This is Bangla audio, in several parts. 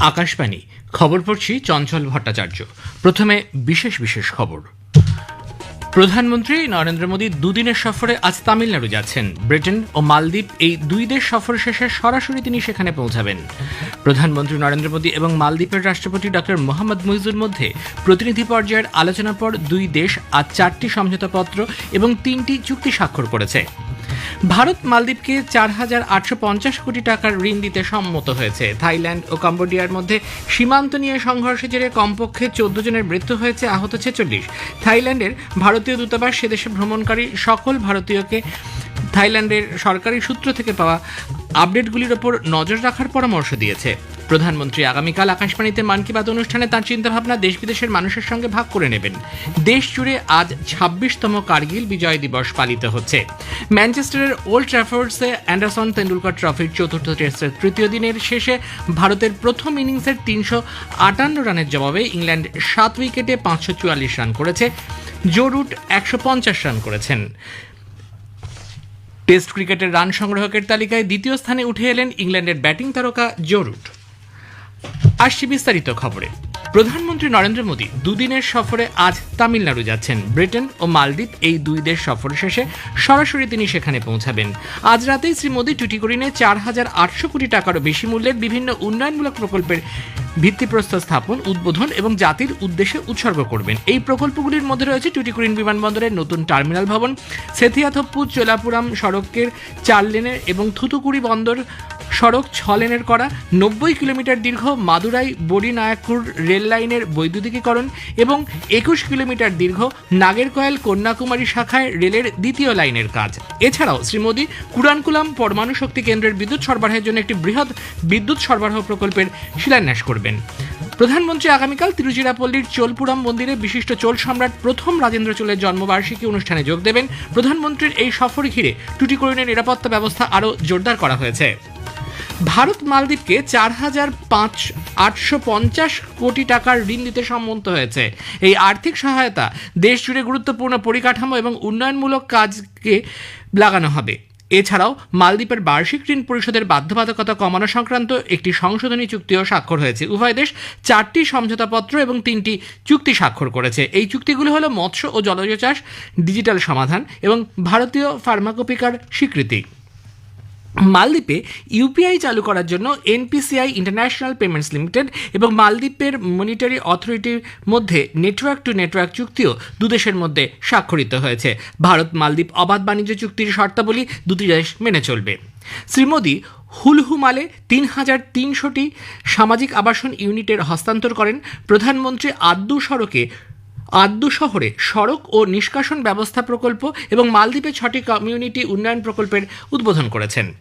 আকাশবাণী। খবর পড়ছি চঞ্চল ভট্টাচার্য। প্রথমে বিশেষ বিশেষ খবর। প্রধানমন্ত্রী নরেন্দ্র মোদী দুদিনের সফরে আজ তামিলনাড়ু যাচ্ছেন। ব্রিটেন ও মালদ্বীপ এই দুই দেশ সফর শেষে সরাসরি তিনি সেখানে পৌঁছাবেন। প্রধানমন্ত্রী নরেন্দ্র মোদী এবং মালদ্বীপের রাষ্ট্রপতি ডক্টর মোহাম্মদ মুইজুর মধ্যে প্রতিনিধি পর্যায়ের আলোচনার পর দুই দেশ আজ চারটি সমঝোতাপত্র এবং তিনটি চুক্তি স্বাক্ষর করেছে। ভারত মালদ্বীপকে চার হাজার আটশো পঞ্চাশ কোটি টাকার ঋণ দিতে সম্মত হয়েছে। থাইল্যান্ড ও কম্বোডিয়ার মধ্যে সীমান্ত নিয়ে সংঘর্ষে জেরে কমপক্ষে চোদ্দ জনের মৃত্যু হয়েছে, আহত ছেচল্লিশ। থাইল্যান্ডের ভারতীয় দূতাবাস সেদেশে ভ্রমণকারী সকল ভারতীয়কে থাইল্যান্ডের সরকারি সূত্র থেকে পাওয়া আপডেটগুলির ওপর নজর রাখার পরামর্শ দিয়েছে। প্রধানমন্ত্রী আগামীকাল আকাশবাণীতে মন কি বাত অনুষ্ঠানে তাঁর চিন্তাভাবনা দেশ বিদেশের মানুষের সঙ্গে ভাগ করে নেবেন। দেশ জুড়ে আজ ছাব্বিশতম কার্গিল বিজয় দিবস পালিত হচ্ছে। ম্যানচেস্টারের ওল্ড ট্র্যাফোর্ডসে অ্যান্ডারসন তেন্ডুলকর ট্রফির চতুর্থ টেস্টের তৃতীয় দিনের শেষে ভারতের প্রথম ইনিংসের তিনশো আটান্ন রানের জবাবে ইংল্যান্ড সাত উইকেটে পাঁচশো চুয়াল্লিশ রান করেছে। জো রুট একশো পঞ্চাশ রান করেছেন। টেস্ট ক্রিকেটের রান সংগ্রাহকের তালিকায় দ্বিতীয় স্থানে উঠে এলেন ইংল্যান্ডের ব্যাটিং তারকা জো রুট। আসছি বিস্তারিত খবরে। প্রধানমন্ত্রী নরেন্দ্র মোদী দুদিনের সফরে আজ তামিলনাড়ু যাচ্ছেন। ব্রিটেন ও মালদ্বীপ এই দুই দেশ সফর শেষে সরাসরি তিনি সেখানে পৌঁছাবেন। আজ রাতেই শ্রী মোদী টুটিকরিনে চার হাজার আটশো কোটি টাকারও বেশি মূল্যের বিভিন্ন উন্নয়নমূলক প্রকল্পের ভিত্তিপ্রস্তর স্থাপন, উদ্বোধন এবং জাতির উদ্দেশ্যে উৎসর্গ করবেন। এই প্রকল্পগুলির মধ্যে রয়েছে টুটিকরিন বিমানবন্দরের নতুন টার্মিনাল ভবন, সেথিয়াথপ্পু, চোলাপুরাম সড়কের চার লেনের এবং থুতুকুড়ি বন্দর সড়ক ছ লেনের করা, নব্বই কিলোমিটার দীর্ঘ মাদুরাই বড়িনায়াকুর রেল লাইনের বৈদ্যুতিকীকরণ এবং একুশ কিলোমিটার দীর্ঘ নাগেরকয়েল কন্যাকুমারী শাখায় রেলের দ্বিতীয় লাইনের কাজ। এছাড়াও শ্রী মোদী কুরানকুলাম পরমাণু শক্তি কেন্দ্রের বিদ্যুৎ সরবরাহের জন্য একটি বৃহৎ বিদ্যুৎ সরবরাহ প্রকল্পের শিলান্যাস করবেন। প্রধানমন্ত্রী আগামীকাল তিরুচিরাপল্লীর চোলপুরাম মন্দিরে বিশিষ্ট চোল সম্রাট প্রথম রাজেন্দ্র চোলের জন্মবার্ষিকী অনুষ্ঠানে যোগ দেবেন। প্রধানমন্ত্রীর এই সফর ঘিরে টুটিকরিনের নিরাপত্তা ব্যবস্থা আরও জোরদার করা হয়েছে। ভারত মালদ্বীপকে চার হাজার পাঁচ আটশো পঞ্চাশ কোটি টাকার ঋণ দিতে সম্মত হয়েছে। এই আর্থিক সহায়তা দেশ জুড়ে গুরুত্বপূর্ণ পরিকাঠামো এবং উন্নয়নমূলক কাজকে লাগানো হবে। এছাড়াও মালদ্বীপের বার্ষিক ঋণ পরিশোধের বাধ্যবাধকতা কমানো সংক্রান্ত একটি সংশোধনী চুক্তিও স্বাক্ষর হয়েছে। উভয় দেশ চারটি সমঝোতাপত্র এবং তিনটি চুক্তি স্বাক্ষর করেছে। এই চুক্তিগুলো হলো মৎস্য ও জলজ চাষ, ডিজিটাল সমাধান এবং ভারতীয় ফার্মাকোপিকার স্বীকৃতি। মালদ্বীপে ইউপিআই চালু করার জন্য এনপিসিআই ইন্টারন্যাশনাল পেমেন্টস লিমিটেড এবং মালদ্বীপের মনিটারি অথরিটির মধ্যে নেটওয়ার্ক টু নেটওয়ার্ক চুক্তিও দুদেশের মধ্যে স্বাক্ষরিত হয়েছে। ভারত মালদ্বীপ অবাধ বাণিজ্য চুক্তির শর্তাবলী দুটি দেশ মেনে চলবে। শ্রী মোদী হুলহুমালে তিন হাজার তিনশোটি সামাজিক আবাসন ইউনিটের হস্তান্তর করেন। প্রধানমন্ত্রী আদ্দু সড়কে আদ্দু শহরে সড়ক ও নিষ্কাশন ব্যবস্থা প্রকল্প এবং মালদ্বীপে ছটি কমিউনিটি উন্নয়ন প্রকল্পের উদ্বোধন করেছেন।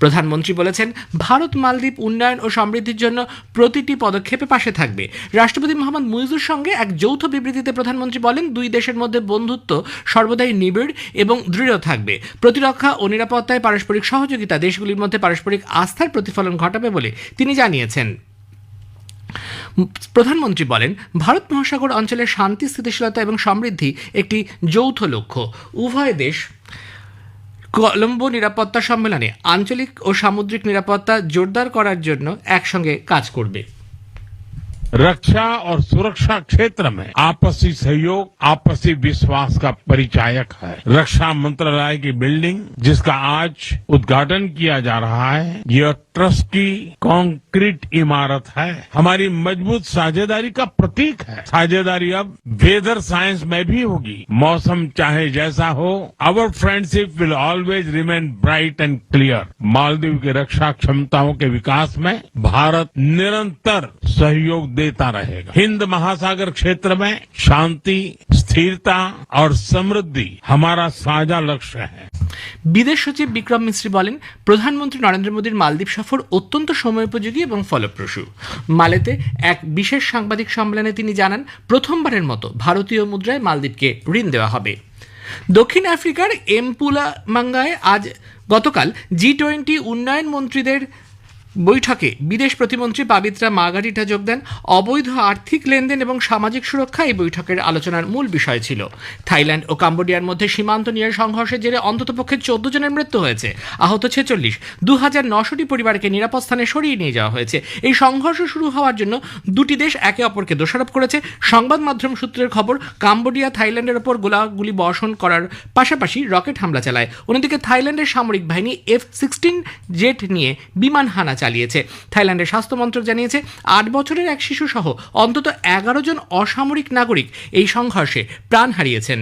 প্রধানমন্ত্রী বলেছেন, ভারত মালদ্বীপ উন্নয়ন ও সমৃদ্ধির জন্য প্রতিটি পদক্ষেপে পাশে থাকবে। রাষ্ট্রপতি মোহাম্মদ মুইজুর সঙ্গে এক যৌথ বিবৃতিতে প্রধানমন্ত্রী বলেন, দুই দেশের মধ্যে বন্ধুত্ব সর্বদাই নিবিড় এবং দৃঢ় থাকবে। প্রতিরক্ষা ও নিরাপত্তায় পারস্পরিক সহযোগিতা দেশগুলির মধ্যে পারস্পরিক আস্থার প্রতিফলন ঘটাবে বলে তিনি জানিয়েছেন। প্রধানমন্ত্রী বলেন, ভারত মহাসাগর অঞ্চলের শান্তি, স্থিতিশীলতা এবং সমৃদ্ধি একটি যৌথ লক্ষ্য। উভয় দেশ কলম্বো নিরাপত্তা সম্মেলনে আঞ্চলিক ও সামুদ্রিক নিরাপত্তা জোরদার করার জন্য একসঙ্গে কাজ করবে। रक्षा और सुरक्षा क्षेत्र में आपसी सहयोग, आपसी विश्वास का परिचायक है। रक्षा मंत्रालय की बिल्डिंग जिसका आज उद्घाटन किया जा रहा है, यह ट्रस्ट की कॉन्क्रीट इमारत है। हमारी मज़बूत साझेदारी का प्रतीक है। साझेदारी अब वेदर साइंस में भी होगी। मौसम चाहे जैसा हो our friendship will always remain bright and clear Maldives की रक्षा क्षमताओं के विकास में भारत निरंतर सहयोग देता रहेगा हिंद महासागर क्षेत्र में शांति स्थिरता और समृद्धि हमारा साझा लक्ष्य है বিদেশ সচিব বিক্রম মিশ্রি বলেন প্রধানমন্ত্রী নরেন্দ্র মোদীর মালদ্বীপ সফর অত্যন্ত সময়োপযোগী এবং ফলপ্রসূ মালেতে এক বিশেষ সাংবাদিক সম্মেলনে তিনি জানান প্রথমবারের মতো ভারতীয় মুদ্রায় মালদ্বীপকে ঋণ দেওয়া হবে দক্ষিণ আফ্রিকার এমপুলা মাঙ্গায় আজ গতকাল জি টোয়েন্টি উন্নয়ন মন্ত্রীদের বৈঠকে বিদেশ প্রতিমন্ত্রী পাবিত্রা মার্গারিটা যোগ দেন। অবৈধ আর্থিক লেনদেন এবং সামাজিক সুরক্ষা এই বৈঠকের আলোচনার মূল বিষয় ছিল। থাইল্যান্ড ও কাম্বোডিয়ার মধ্যে সীমান্ত নিয়ে সংঘর্ষের জেরে অন্ততপক্ষে চোদ্দ জনের মৃত্যু হয়েছে। আহত ছেচল্লিশ। দু হাজার নশোটি পরিবারকে নিরাপদ স্থানে সরিয়ে নিয়ে যাওয়া হয়েছে। এই সংঘর্ষ শুরু হওয়ার জন্য দুটি দেশ একে অপরকে দোষারোপ করেছে। সংবাদ মাধ্যম সূত্রের খবর, কাম্বোডিয়া থাইল্যান্ডের ওপর গোলাগুলি বর্ষণ করার পাশাপাশি রকেট হামলা চালায়। অন্যদিকে থাইল্যান্ডের সামরিক বাহিনী এফ সিক্সটিন জেট নিয়ে বিমান হানা চালিয়েছে। থাইল্যান্ডের স্বাস্থ্য মন্ত্রক জানিয়েছে, আট বছরের এক শিশু সহ অন্তত এগারো জন অসামরিক নাগরিক এই সংঘর্ষে প্রাণ হারিয়েছেন।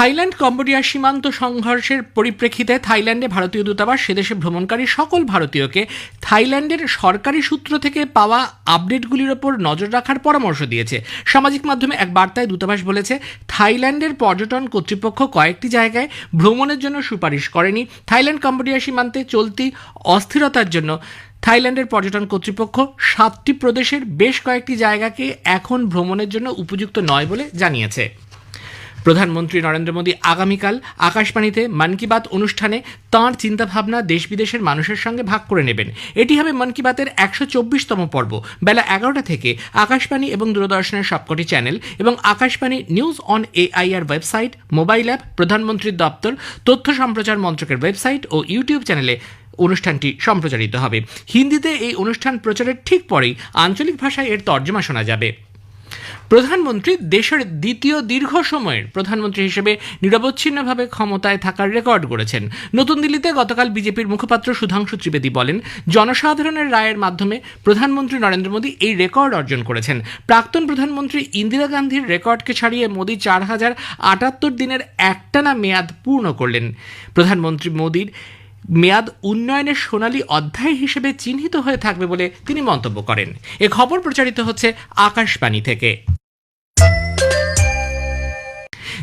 থাইল্যান্ড কম্বোডিয়া সীমান্ত সংঘর্ষের পরিপ্রেক্ষিতে থাইল্যান্ডে ভারতীয় দূতাবাস সেদেশে ভ্রমণকারী সকল ভারতীয়কে থাইল্যান্ডের সরকারি সূত্র থেকে পাওয়া আপডেটগুলির ওপর নজর রাখার পরামর্শ দিয়েছে। সামাজিক মাধ্যমে এক বার্তায় দূতাবাস বলেছে, থাইল্যান্ডের পর্যটন কর্তৃপক্ষ কয়েকটি জায়গায় ভ্রমণের জন্য সুপারিশ করেনি। থাইল্যান্ড, কম্বোডিয়া সীমান্তে চলতি অস্থিরতার জন্য থাইল্যান্ডের পর্যটন কর্তৃপক্ষ সাতটি প্রদেশের বেশ কয়েকটি জায়গাকে এখন ভ্রমণের জন্য উপযুক্ত নয় বলে জানিয়েছে। প্রধানমন্ত্রী নরেন্দ্র মোদী আগামীকাল আকাশবাণীতে মন কি বাত অনুষ্ঠানে তাঁর চিন্তাভাবনা দেশ বিদেশের মানুষের সঙ্গে ভাগ করে নেবেন। এটি হবে মন কি বাতের একশো চব্বিশতম পর্ব। বেলা এগারোটা থেকে আকাশবাণী এবং দূরদর্শনের সবকটি চ্যানেল এবং Akashvani news on AIR website, mobile app, প্রধানমন্ত্রীর দপ্তর, তথ্য সম্প্রচার মন্ত্রকের ওয়েবসাইট ও ইউটিউব চ্যানেলে অনুষ্ঠানটি সম্প্রচারিত হবে। হিন্দিতে এই অনুষ্ঠান প্রচারের ঠিক পরেই আঞ্চলিক ভাষায় এর তর্জমা শোনা যাবে। প্রধানমন্ত্রী দেশের দ্বিতীয় দীর্ঘ সময়ের প্রধানমন্ত্রী হিসেবে নিরবচ্ছিন্নভাবে ক্ষমতায় থাকার রেকর্ড গড়েছেন। নতুন দিল্লিতে গতকাল বিজেপির মুখপাত্র সুধাংশু ত্রিবেদী বলেন, জনসাধারণের রায়ের মাধ্যমে প্রধানমন্ত্রী নরেন্দ্র মোদী এই রেকর্ড অর্জন করেছেন। প্রাক্তন প্রধানমন্ত্রী ইন্দিরা গান্ধীর রেকর্ডকে ছাড়িয়ে মোদী চার হাজার আটাত্তর দিনের একটানা মেয়াদ পূর্ণ করলেন। প্রধানমন্ত্রী মোদীর মেয়াদ উন্নয়নের সোনালী অধ্যায় হিসেবে চিহ্নিত হয়ে থাকবে বলে তিনি মন্তব্য করেন। এ খবর প্রচারিত হচ্ছে আকাশবাণী থেকে।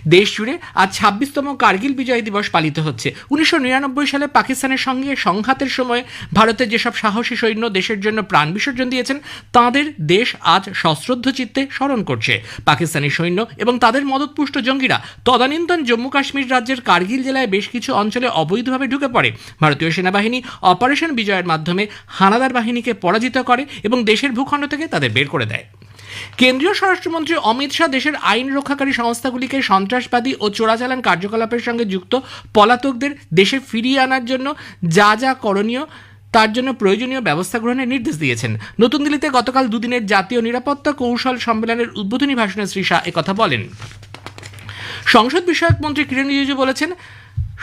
দেশ জুড়ে আজ ছাব্বিশতম কার্গিল বিজয় দিবস পালিত হচ্ছে। উনিশশো নিরানব্বই সালে পাকিস্তানের সঙ্গে সংঘাতের সময় ভারতের যেসব সাহসী সৈন্য দেশের জন্য প্রাণ বিসর্জন দিয়েছেন, তাঁদের দেশ আজ সশ্রদ্ধ চিত্তে স্মরণ করছে। পাকিস্তানি সৈন্য এবং তাদের মদতপুষ্ট জঙ্গিরা তদানীন্তন জম্মু কাশ্মীর রাজ্যের কার্গিল জেলায় বেশ কিছু অঞ্চলে অবৈধভাবে ঢুকে পড়ে। ভারতীয় সেনাবাহিনী অপারেশন বিজয়ের মাধ্যমে হানাদার বাহিনীকে পরাজিত করে এবং দেশের ভূখণ্ড থেকে তাদের বের করে দেয়। কেন্দ্রীয় স্বরাষ্ট্রমন্ত্রী অমিত শাহ দেশের আইন রক্ষাকারী সংস্থাগুলিকে সন্ত্রাসবাদী ও চোরাচালান কার্যকলাপের সঙ্গে যুক্ত পলাতকদের দেশে ফিরিয়ে আনার জন্য যা যা করণীয়, তার জন্য প্রয়োজনীয় ব্যবস্থা গ্রহণের নির্দেশ দিয়েছেন। নতুন দিল্লিতে গতকাল দুদিনের জাতীয় নিরাপত্তা কৌশল সম্মেলনের উদ্বোধনী ভাষণে শ্রী শাহ একথা বলেন। সংসদ বিষয়ক মন্ত্রী কিরেন রিজিজু বলেছেন,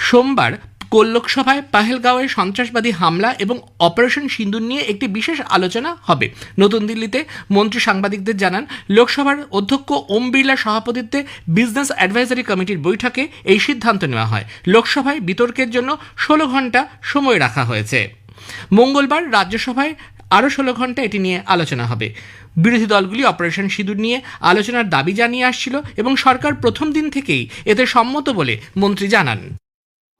সোমবার কোল লোকসভায় পাহেলগাঁওয়ে সন্ত্রাসবাদী হামলা এবং অপারেশন সিন্দুর নিয়ে একটি বিশেষ আলোচনা হবে। নতুন দিল্লিতে মন্ত্রী সাংবাদিকদের জানান, লোকসভার অধ্যক্ষ ওম বিড়লার সভাপতিত্বে বিজনেস অ্যাডভাইজারি কমিটির বৈঠকে এই সিদ্ধান্ত নেওয়া হয়। লোকসভায় বিতর্কের জন্য ষোলো ঘণ্টা সময় রাখা হয়েছে। মঙ্গলবার রাজ্যসভায় আরও ষোলো ঘণ্টা এটি নিয়ে আলোচনা হবে। বিরোধী দলগুলি অপারেশন সিঁদুর নিয়ে আলোচনার দাবি জানিয়ে আসছিল এবং সরকার প্রথম দিন থেকেই এতে সম্মত বলে মন্ত্রী জানান।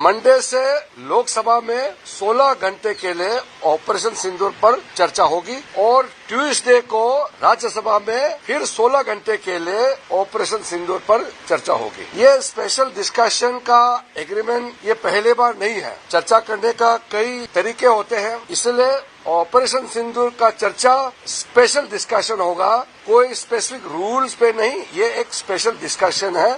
मंडे से लोकसभा में 16 घंटे के लिए ऑपरेशन सिंदूर पर चर्चा होगी और ट्यूसडे को राज्यसभा में फिर 16 घंटे के लिए ऑपरेशन सिंदूर पर चर्चा होगी। ये स्पेशल डिस्कशन का एग्रीमेंट ये पहले बार नहीं है। चर्चा करने का कई तरीके होते हैं, इसलिए ऑपरेशन सिंदूर का चर्चा स्पेशल डिस्कशन होगा। कोई स्पेसिफिक रूल्स पे नहीं, ये एक स्पेशल डिस्कशन है।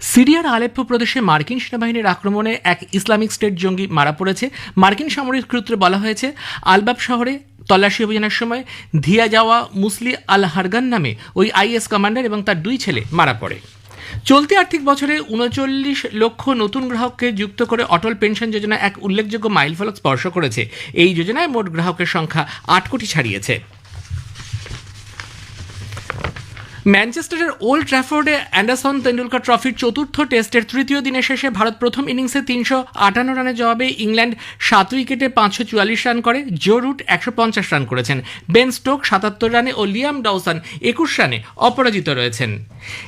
সিরিয়ার আলেপ্পো প্রদেশে মার্কিন সেনাবাহিনীর আক্রমণে এক ইসলামিক স্টেট জঙ্গি মারা পড়েছে। মার্কিন সামরিক সূত্রে বলা হয়েছে, আলবাব শহরে তল্লাশি অভিযানের সময় ধিয়া যাওয়া মুসলি আল হারগান নামে ওই আইএস কমান্ডার এবং তার দুই ছেলে মারা পড়ে। চলতি আর্থিক বছরে উনচল্লিশ লক্ষ নতুন গ্রাহককে যুক্ত করে অটল পেনশন যোজনা এক উল্লেখযোগ্য মাইলফলক স্পর্শ করেছে। এই যোজনায় মোট গ্রাহকের সংখ্যা আট কোটি ছাড়িয়েছে। ম্যানচেস্টারের ওল্ড ট্র্যাফোর্ডে অ্যান্ডারসন তেন্ডুলকার ট্রফির চতুর্থ টেস্টের তৃতীয় দিনের শেষে ভারত প্রথম ইনিংসে তিনশো আটান্ন রানের জবাবে ইংল্যান্ড সাত উইকেটে পাঁচশো চুয়াল্লিশ রান করে, জো রুট একশো পঞ্চাশ রান করেছেন। বেন স্টোক সাতাত্তর রানে ও লিয়াম ডাউসান একুশ রানে অপরাজিত রয়েছেন।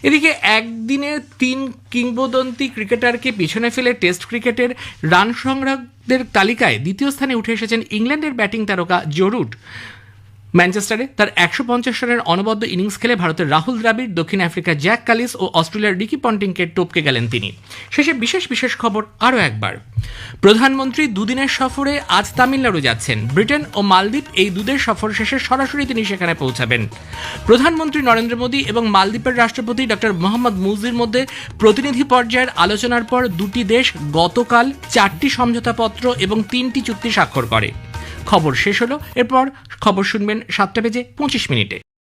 এদিকে একদিনে তিন কিংবদন্তি ক্রিকেটারকে পিছনে ফেলে টেস্ট ক্রিকেটের রান সংগ্রাহকদের তালিকায় দ্বিতীয় স্থানে উঠে এসেছেন ইংল্যান্ডের ব্যাটিং তারকা জো রুট। ম্যানচেস্টারে তার একশো পঞ্চাশ রানের অনবদ্য ইনিংস খেলে ভারতের রাহুল দ্রাবিড়, দক্ষিণ আফ্রিকার জ্যাক কালিস ও অস্ট্রেলিয়ার রিকি পন্টিংকে টপকে গেলেন তিনি। শেষে বিশেষ বিশেষ খবর আরও একবার। প্রধানমন্ত্রী দুদিনের সফরে আজ তামিলনাড়ু যাচ্ছেন। ব্রিটেন ও মালদ্বীপ এই দুদের সফর শেষে সরাসরি তিনি সেখানে পৌঁছাবেন। প্রধানমন্ত্রী নরেন্দ্র মোদী এবং মালদ্বীপের রাষ্ট্রপতি ডক্টর মোহাম্মদ মুজির মধ্যে প্রতিনিধি পর্যায়ের আলোচনার পর দুটি দেশ গতকাল চারটি সমঝোতাপত্র এবং তিনটি চুক্তি স্বাক্ষর করে। খবর শেষ হলো। এরপর খবর শুনবেন সাতটা বেজে পঁচিশ মিনিটে।